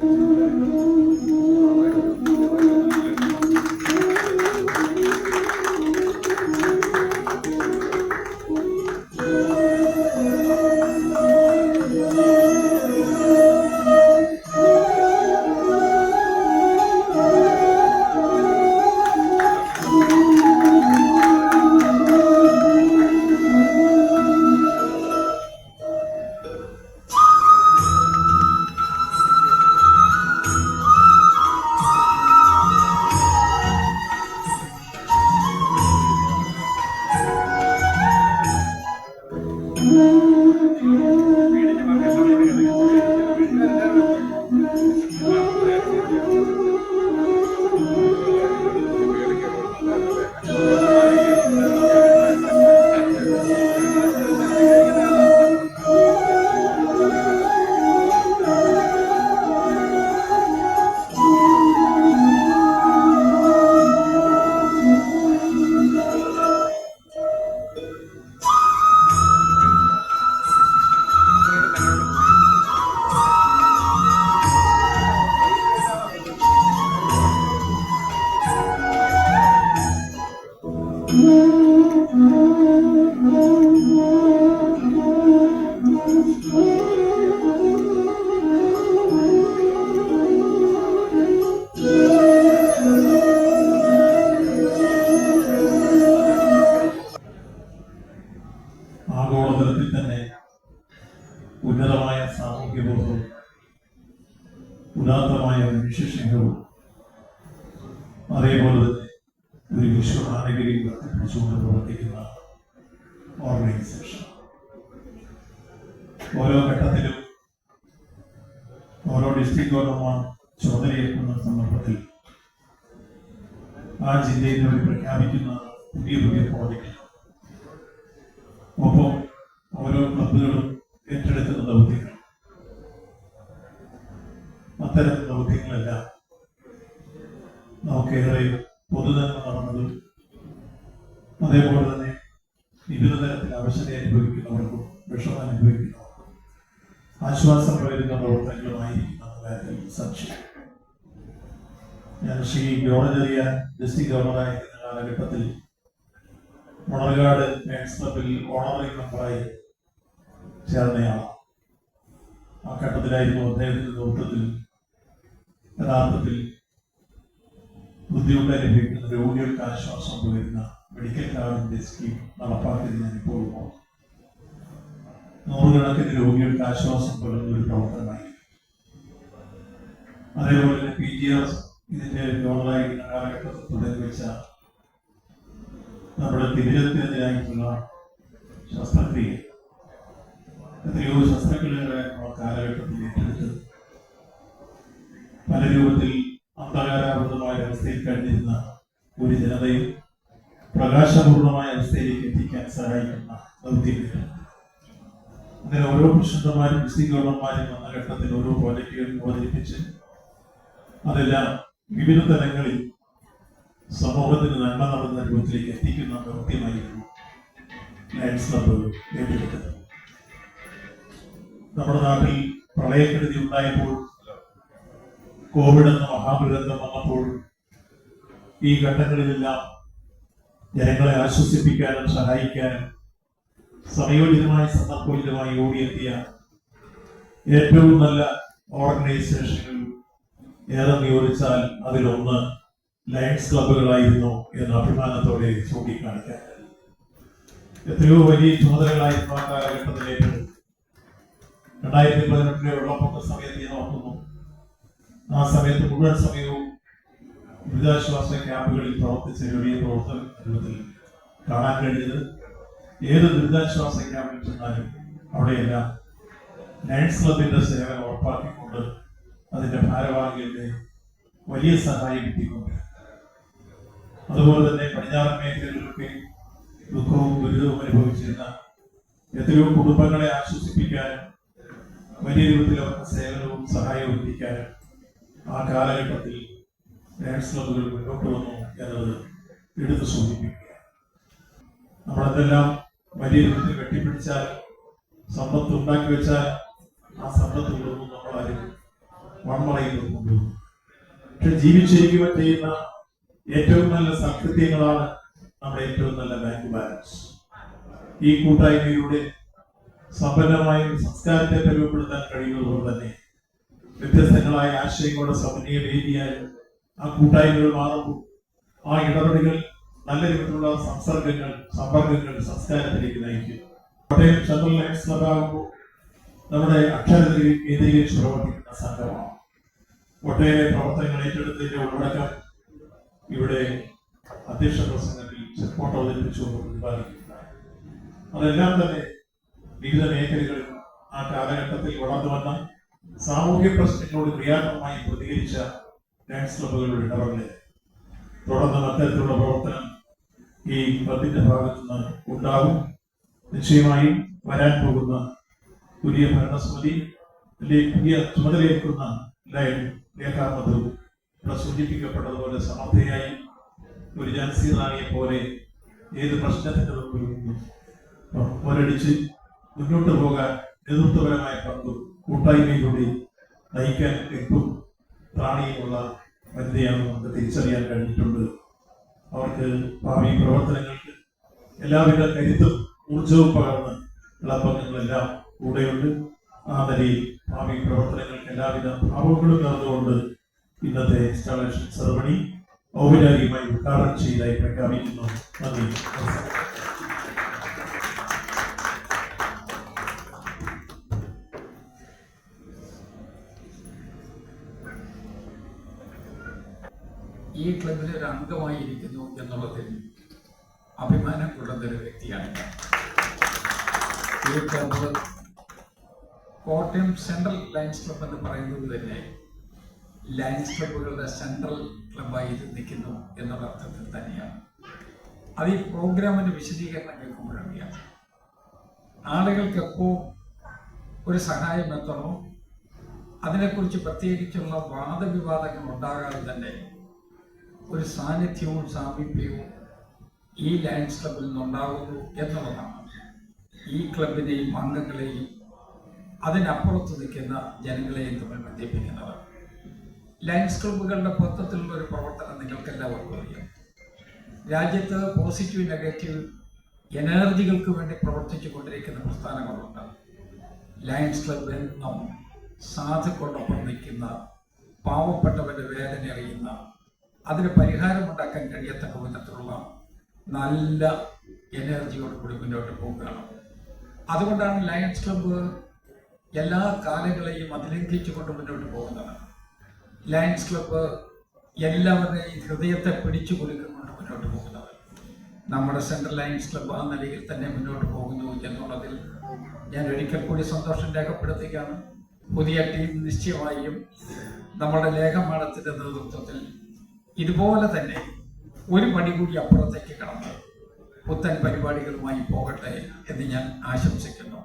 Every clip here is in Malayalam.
Thank you. ഒരു വിശ്വമാനഗിരിയിൽ വർദ്ധിപ്പിച്ചുകൊണ്ട് പ്രവർത്തിക്കുന്ന ഓർഗനൈസേഷൻ ഓരോ ഘട്ടത്തിലും ഓരോ ഡിസ്ട്രിക്ട് ഗവർണർമാർ ചുമതലയേൽക്കുന്ന സന്ദർഭത്തിൽ ആ ജില്ലയിൽ അവർ പ്രഖ്യാപിക്കുന്ന പുതിയ പുതിയ പ്രോജക്റ്റ് ഒപ്പം ഓരോ ക്ലബുകളും ഏറ്റെടുക്കുന്ന ദൗത്യങ്ങൾ. അത്തരം ദൗത്യങ്ങളെല്ലാം നമുക്കേറെ പൊതുനന്മ നടന്നതും അതേപോലെ തന്നെ വിവിധ തരത്തിൽ അവശത അനുഭവിക്കുന്നവർക്കും വിഷമം അനുഭവിക്കുന്നവർക്കും ആശ്വാസം പകരുന്ന പ്രവർത്തനങ്ങളുമായിരിക്കുമെന്ന കാര്യത്തിൽ സംശയം. ഞാൻ ശ്രീ ഗവർണറിയ ഡിസ്ട്രിക്ട് ഗവർണറായിരിക്കുന്ന കാലഘട്ടത്തിൽ മണർകാട് ലയൺസ് ക്ലബിൽ ഓണററി മെമ്പറായി ചേർന്നയാളാണ്. ആ ഘട്ടത്തിലായിരുന്നു അദ്ദേഹത്തിന്റെ നേതൃത്വത്തിൽ യഥാർത്ഥത്തിൽ ബുദ്ധിമുട്ട് അനുഭവിക്കുന്ന രോഗികൾക്ക് ആശ്വാസം വരുന്ന മെഡിക്കൽ കാർഡിന്റെ സ്കീം നടപ്പാക്കിയത് ഞാനിപ്പോൾ. നൂറുകണക്കിന് രോഗികൾക്ക് ആശ്വാസം പകരുന്ന ഒരു പ്രവർത്തനമായി അതേപോലെ തന്നെ പി ജി ആർ ഇതിന്റെ ഗവർണറായിരിക്കുന്ന കാലഘട്ടത്തിൽ തുടങ്ങി വെച്ച നമ്മുടെ തിരിച്ചെത്തിനെതിരായിട്ടുള്ള ശസ്ത്രക്രിയ എത്രയോ ശസ്ത്രക്രിയകളെ നമ്മുടെ കാലഘട്ടത്തിൽ ഏറ്റെടുത്ത് പല രൂപത്തിൽ അന്ധകാരാവൃതമായ അവസ്ഥയിൽ കഴിഞ്ഞിരുന്ന ഒരു ജനതയും പ്രകാശപൂർണമായ അവസ്ഥയിലേക്ക് എത്തിക്കാൻ സഹായിക്കുന്ന ദൗത്യങ്ങൾ അങ്ങനെ ഓരോ പ്രസിഡന്റുമാരും വിശദീകരണന്മാരും വന്ന ഘട്ടത്തിൽ ഓരോ പ്രോജക്റ്റുകൾ അവതരിപ്പിച്ച് അതെല്ലാം വിവിധ തലങ്ങളിൽ സമൂഹത്തിന് നന്മ നടന്ന രൂപത്തിലേക്ക് എത്തിക്കുന്ന ദൗത്യമായിരുന്നു ലയൻസ് ക്ലബ് ഏറ്റെടുത്തത്. നമ്മുടെ നാട്ടിൽ പ്രളയക്കെടുതി ഉണ്ടായപ്പോൾ കോവിഡ് എന്ന മഹാദുരന്തം വന്നപ്പോൾ ഈ ഘട്ടങ്ങളിലെല്ലാം ജനങ്ങളെ ആശ്വസിപ്പിക്കാനും സഹായിക്കാനും സമയോചിതമായ സന്ദർഭോചിതമായി ഓടിയെത്തിയ ഏറ്റവും നല്ല ഓർഗനൈസേഷനുകൾ ഏതെന്ന് ചോദിച്ചാൽ അതിലൊന്ന് ലയൺസ് ക്ലബുകളായിരുന്നു എന്ന അഭിമാനത്തോടെ ചൂണ്ടിക്കാണിക്കാൻ. എത്രയോ വലിയ ചുമതലകളായിരുന്നു ആ കാലഘട്ടത്തിൽ രണ്ടായിരത്തി പതിനെട്ടിലെ വെള്ളപ്പൊക്ക സമയത്ത് ഞാൻ ഓർക്കുന്നു. ആ സമയത്ത് മുഴുവൻ സമയവും ദുരിതാശ്വാസ ക്യാമ്പുകളിൽ പ്രവർത്തിച്ച ചെറിയ പ്രവർത്തന രൂപത്തിൽ കാണാൻ കഴിഞ്ഞത് ഏത് ദുരിതാശ്വാസ ക്യാമ്പിൽ ചെന്നാലും അവിടെയെല്ലാം ലയൺസ് ക്ലബിന്റെ സേവനം ഉറപ്പാക്കിക്കൊണ്ട് അതിന്റെ ഭാരവാഹികളുടെ വലിയ സഹായം കിട്ടിക്കൊണ്ട്. അതുപോലെ തന്നെ പടിഞ്ഞാറൻ മേഖലകളിലൊക്കെ ദുഃഖവും ദുരിതവും അനുഭവിച്ചിരുന്ന എത്രയോ കുടുംബങ്ങളെ ആശ്വസിപ്പിക്കാനും വലിയ രൂപത്തിൽ അവർക്ക് സേവനവും സഹായവും എത്തിക്കാനും ആ കാലഘട്ടത്തിൽ ഡാൻസ് ക്ലബുകൾ മുന്നോട്ട് വന്നു എന്നത് എടുത്തു സൂചിപ്പിക്കുക. നമ്മളെന്തെല്ലാം വലിയ രൂപത്തിൽ കെട്ടിപ്പിടിച്ചാൽ സമ്പത്ത് ഉണ്ടാക്കി വെച്ചാൽ ആ സമ്പത്തുകളൊന്നും നമ്മളാരും വൺമറയിൽ കൊണ്ടുവന്നു. പക്ഷെ ജീവിച്ചിരിക്കുവാൻ ചെയ്യുന്ന ഏറ്റവും നല്ല സത്യങ്ങളാണ് നമ്മുടെ ഏറ്റവും നല്ല ബാങ്ക് ബാലൻസ്. ഈ കൂട്ടായ്മയിലൂടെ സമ്പന്നമായ സംസ്കാരത്തെ പരിമപ്പെടുത്താൻ കഴിയുന്നതുകൊണ്ട് തന്നെ വ്യത്യസ്തങ്ങളായ ആശയങ്ങളുടെ സമന്വയ വേദിയായി ആ കൂട്ടായ്മകൾ മാറുന്നു ആ ഇടപെടലുകൾ നല്ല രീതിയിലുള്ള സംസർഗങ്ങൾ സമ്പർക്കങ്ങൾ സംസ്കാരത്തിലേക്ക് നയിക്കും. കോട്ടയം സെൻട്രൽ ലയൻസ് ക്ലബാകുമ്പോൾ നമ്മുടെ അക്ഷരത്തിൽ കേന്ദ്രീകരിച്ച് പ്രവർത്തിക്കുന്ന സംഘമാണ്. ഒട്ടേറെ പ്രവർത്തനങ്ങൾ ഏറ്റെടുത്തതിന്റെ ഉള്ളടക്കം ഇവിടെ അധ്യക്ഷ പ്രസംഗത്തിൽ റിപ്പോർട്ട് അവതരിപ്പിച്ചുകൊണ്ട് പ്രതിപാദിക്കുന്നതാണ് അതെല്ലാം തന്നെ വിവിധ മേഖലകളിൽ ആ കാലഘട്ടത്തിൽ വളർന്നു വന്ന സാമൂഹ്യ പ്രശ്നങ്ങളോട് ക്രിയാത്മകമായി പ്രതികരിച്ച ഡാൻസ് ക്ലബുകളുടെ ഇടപെടൽ തുടർന്ന് അത്തരത്തിലുള്ള പ്രവർത്തനം ഈ ക്ലബിന്റെ ഭാഗത്തു നിന്ന് ഉണ്ടാകും. നിശ്ചയമായും വരാൻ പോകുന്ന പുതിയ ഭരണസമിതി പുതിയ ചുമതലയേൽക്കുന്ന ലേഖാമത് ഇവിടെ സമർത്ഥയായി ഒരു ജാൻസി റാണിയെ പോലെ ഏത് പ്രശ്നത്തിന്റെ പോരടിച്ച് മുന്നോട്ട് പോകാൻ നേതൃത്വപരമായ പങ്കും കൂട്ടായ്മയിലൂടെ നയിക്കാൻ എത്തും പ്രാണിയുമുള്ള വനിതയാണ് നമുക്ക് തിരിച്ചറിയാൻ കഴിഞ്ഞിട്ടുണ്ട്. അവർക്ക് ഭാവി പ്രവർത്തനങ്ങൾക്ക് എല്ലാവിധ കരുത്തും ഊർജവും പകർന്ന് ഇളപ്പങ്ങളെല്ലാം കൂടെയുണ്ട്. ആ നിലയിൽ ഭാവി പ്രവർത്തനങ്ങൾക്ക് എല്ലാവിധ ഭാവങ്ങളും നടന്നുകൊണ്ട് ഇന്നത്തെ ഇൻസ്റ്റാളേഷൻ സെറമണി ഔപചാരികമായി ഉദ്ഘാടനം ചെയ്തതായി പ്രഖ്യാപിക്കുന്നു. നന്ദി. ഈ ക്ലബിൽ ഒരു അംഗമായിരിക്കുന്നു എന്നുള്ളതിൽ അഭിമാനം കൊള്ളുന്ന ഒരു വ്യക്തിയാണ്. ഈ club Kottayam central lions club എന്ന് പറയുന്നത് തന്നെ ലയൻസ് ക്ലബ്ബുകളുടെ സെൻട്രൽ ക്ലബായി ഇത് നിൽക്കുന്നു എന്നുള്ള അർത്ഥത്തിൽ തന്നെയാണ് അത് ഈ പ്രോഗ്രാമിന്റെ വിശദീകരണം കേൾക്കുമ്പോഴറിയാം ആളുകൾക്ക് എപ്പോൾ ഒരു സഹായം എത്തണോ അതിനെക്കുറിച്ച് പ്രത്യേകിച്ചുള്ള വാദവിവാദങ്ങൾ ഉണ്ടാകാതെ തന്നെ ഒരു സാന്നിധ്യവും സാമീപ്യവും ഈ ലയൺസ് ക്ലബിൽ നിന്നുണ്ടാകുന്നു എന്നുള്ളതാണ്. ഈ ക്ലബിനെയും അംഗങ്ങളെയും അതിനപ്പുറത്ത് നിൽക്കുന്ന ജനങ്ങളെയും തമ്മിൽ ബന്ധിപ്പിക്കുന്നത്. ലയൺസ് ക്ലബ്ബുകളുടെ മൊത്തത്തിലുള്ള ഒരു പ്രവർത്തനം നിങ്ങൾക്ക് എല്ലാവർക്കും അറിയാം. രാജ്യത്ത് പോസിറ്റീവ് നെഗറ്റീവ് എനർജികൾക്ക് വേണ്ടി പ്രവർത്തിച്ചു കൊണ്ടിരിക്കുന്ന പ്രസ്ഥാനങ്ങളുണ്ട്. ലയൺസ് ക്ലബ് എന്നും സാധുക്കളോടൊപ്പം നിൽക്കുന്ന പാവപ്പെട്ടവരുടെ വേദന അറിയുന്ന അതിന് പരിഹാരമുണ്ടാക്കാൻ കഴിയത്തക്ക വിധത്തിലുള്ള നല്ല എനർജിയോട് കൂടി മുന്നോട്ട് പോവുകയാണ്. അതുകൊണ്ടാണ് ലയൺസ് ക്ലബ്ബ് എല്ലാ കാലങ്ങളെയും അതിലംഘിച്ചുകൊണ്ട് മുന്നോട്ട് പോകുന്നത്. ലയൺസ് ക്ലബ്ബ് എല്ലാവരുടെയും ഹൃദയത്തെ പിടിച്ചു കൊടുക്കൊണ്ട് മുന്നോട്ട് പോകുന്നത്. നമ്മുടെ സെൻട്രൽ ലയൺസ് ക്ലബ്ബ് ആ നിലയിൽ തന്നെ മുന്നോട്ട് പോകുന്നു എന്നുള്ളതിൽ ഞാൻ ഒരിക്കൽ കൂടി സന്തോഷം രേഖപ്പെടുത്തുകയാണ്. പുതിയ ടീം നിശ്ചയമായും നമ്മുടെ ലേഖമാണത്തിന്റെ നേതൃത്വത്തിൽ ഇതുപോലെ തന്നെ ഒരു പടി കൂടി അപ്പുറത്തേക്ക് കടന്ന് പുത്തൻ പരിപാടികളുമായി പോകട്ടെ എന്ന് ഞാൻ ആശംസിക്കുന്നു.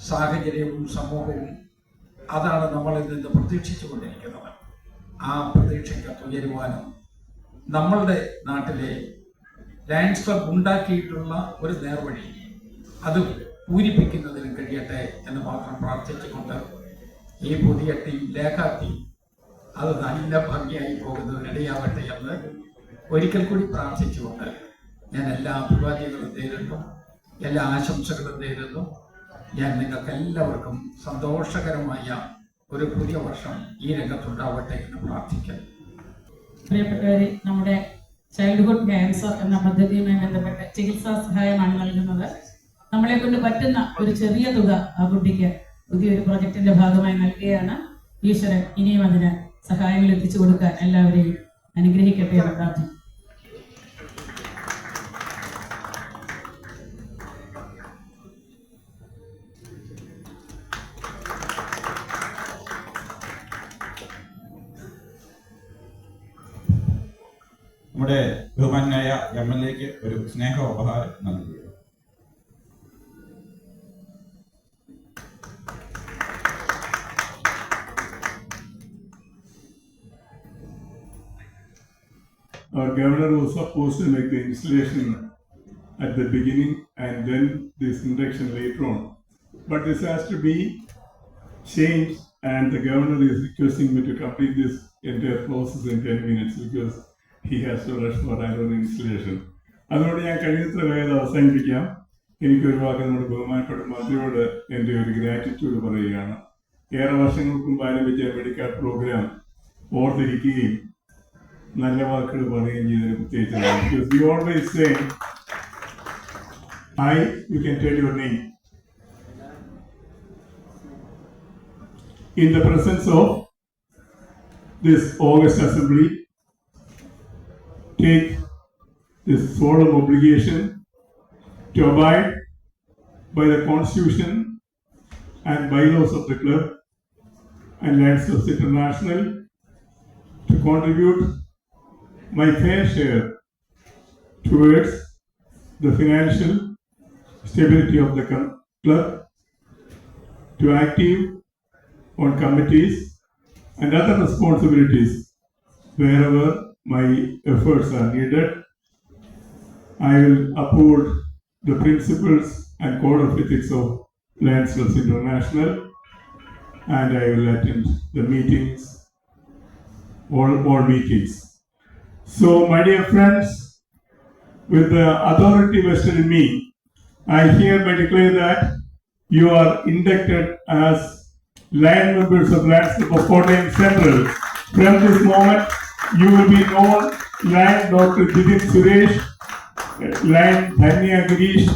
സാഹചര്യവും സമൂഹവും അതാണ് നമ്മളിൽ നിന്ന് പ്രതീക്ഷിച്ചു കൊണ്ടിരിക്കുന്നത് ആ പ്രതീക്ഷയ്ക്ക് തുയരുവാനും നമ്മളുടെ നാട്ടിലെ ക്ലബ് ഉണ്ടാക്കിയിട്ടുള്ള ഒരു നേർവഴി അത് പൂരിപ്പിക്കുന്നതിന് കഴിയട്ടെ എന്ന് മാത്രം പ്രാർത്ഥിച്ചുകൊണ്ട് ഈ പുതിയ ടീം ലേഖ ടീം അത് നല്ല ഭംഗിയായി പോകുന്നതിനിടയാവട്ടെ എന്ന് ഒരിക്കൽ കൂടി പ്രാർത്ഥിച്ചുകൊണ്ട് ഞാൻ എല്ലാ അഭിവാദ്യങ്ങളും നേരുന്നു എല്ലാ ആശംസകളും നേരുന്നു. ഞാൻ നിങ്ങൾക്ക് എല്ലാവർക്കും സന്തോഷകരമായ ഒരു പുതിയ വർഷം ഈ രംഗത്തുണ്ടാവട്ടെ എന്ന് പ്രാർത്ഥിക്കുന്നു. പ്രിയപ്പെട്ടവരെ നമ്മുടെ ചൈൽഡ്ഹുഡ് ക്യാൻസർ എന്ന പദ്ധതിയുമായി ബന്ധപ്പെട്ട് ചികിത്സാ സഹായമാണ് നൽകുന്നത്. നമ്മളെ കൊണ്ട് പറ്റുന്ന ഒരു ചെറിയ തുക ആ കുട്ടിക്ക് പുതിയൊരു പ്രൊജക്ടിന്റെ ഭാഗമായി നൽകുകയാണ്. ഈശ്വരൻ ഇനിയും അതിന് സഹായങ്ങൾ എത്തിച്ചു കൊടുക്കാൻ എല്ലാവരെയും അനുഗ്രഹിക്കട്ടെ എന്ന് പ്രാർത്ഥിക്കുന്നു. നമ്മുടെ ബഹുമാനായ എം എൽ എക്ക് ഒരു സ്നേഹ ഉപഹാരം നൽകുക Our governor was supposed to make the installation at the beginning and then this induction later on. But this has to be changed and the governor is requesting me to complete this entire process in 10 minutes because he has to rush for another installation. അതുകൊണ്ട് ഞാൻ കഴിയുന്നത്ര വേഗം അവസാനിപ്പിക്കാം എനിക്കൊരു വാക്ക് നമ്മുടെ ബഹുമാനപ്പെട്ട മന്ത്രിയോട് എന്റെ ഒരു ഗ്രാറ്റിറ്റ്യൂഡ് പറയുകയാണ് ഏറെ വർഷങ്ങൾക്ക് മുമ്പ് ആരംഭിച്ച മെഡിക്കൽ പ്രോഗ്രാം ഓർത്തിരിക്കുകയും നല്ല വാക്കുകൾ പറയുകയും ചെയ്തതിന് പ്രത്യേകിച്ച് you always say I you can tell your name in the presence of this August Assembly, take this solemn obligation to abide by the Constitution and bylaws of the club and Lions Clubs International to contribute my fair share towards the financial stability of the club, to active on committees and other responsibilities wherever my efforts are needed. I will uphold the principles and code of ethics of Lions International and I will attend the meetings, all, all meetings. So, my dear friends, with the authority vested in me, I hereby declare that you are inducted as line members of Club of Kottayam Central. From this moment, you will be known line Dr. Jidin Suresh, line Dhanya Girish,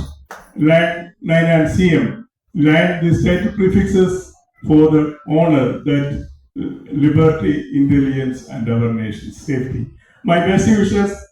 line Nainan CM. Line this title prefixes for the honor that liberty, intelligence, and our nation's safety. My best wishes